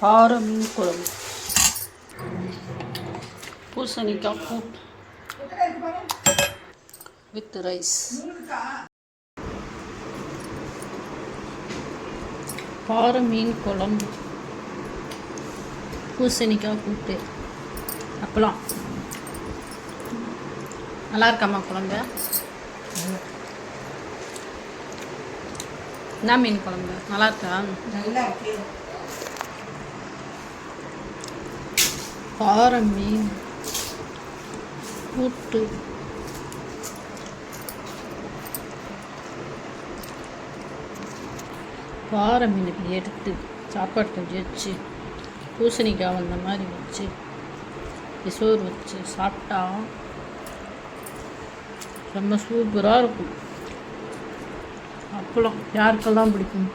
கார மீன் குழம்பு பூசணிக்காய் கூட்டு வித் ரைஸ் பார மீன் குழம்பு பூசணிக்காய் கூட்டு அப்பளம் நல்லா இருக்காம்மா குழம்பு? என்ன மீன் குழம்பு? நல்லா இருக்கா? நல்லா இருக்கு. பாறை மீன் கூட்டு. பாறை மீன் இப்படி எடுத்து சாப்பாடு கொஞ்சம் வச்சு பூசணிக்காய் அந்த மாதிரி வச்சு சோறு வச்சு சாப்பிட்டா ரொம்ப சூப்பராக இருக்கும். அப்பளம் யாருக்கெல்லாம் பிடிக்கும்?